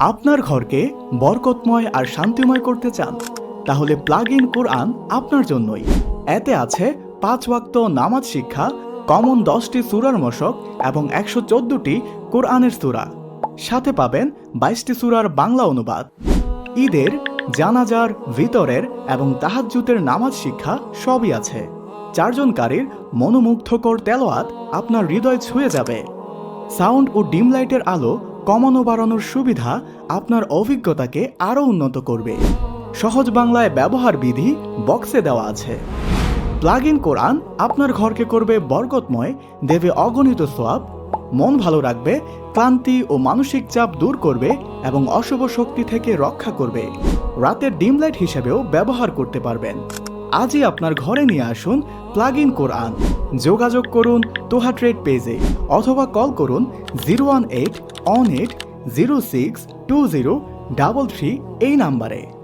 আপনার ঘরকে বরকতময় আর শান্তিময় করতে চান, তাহলে প্লাগ ইন কোরআন আপনার জন্যই। এতে আছে পাঁচ ওয়াক্ত নামাজ শিক্ষা কমন দশটি সুরার মশক এবং একশো চোদ্দটি কোরআনের সুরা। সাথে পাবেন বাইশটি সুরার বাংলা অনুবাদ। ঈদের, জানাজার, ভিতরের এবং তাহাজ্জুতের নামাজ শিক্ষা সবই আছে। চারজনকারীর মনোমুগ্ধকর তেলোয়াত আপনার হৃদয় ছুঁয়ে যাবে। সাউন্ড ও ডিম লাইটের আলো কমানো বাড়ানোর সুবিধা আপনার অভিজ্ঞতাকে আরও উন্নত করবে। সহজ বাংলায় ব্যবহার বিধি বক্সে দেওয়া আছে। প্লাগ ইন কোরআন আপনার ঘরকে করবে বরকতময়, দেবে অগণিত সোয়াব, মন ভালো রাখবে, ক্লান্তি ও মানসিক চাপ দূর করবে এবং অশুভ শক্তি থেকে রক্ষা করবে। রাতের ডিম লাইট হিসেবেও ব্যবহার করতে পারবেন। আজই আপনার ঘরে নিয়ে আসুন প্লাগ ইন কোরআন। যোগাযোগ করুন তোহা ট্রেড পেজে অথবা কল করুন zero one eight one eight zero six two zero double three এই নাম্বারে।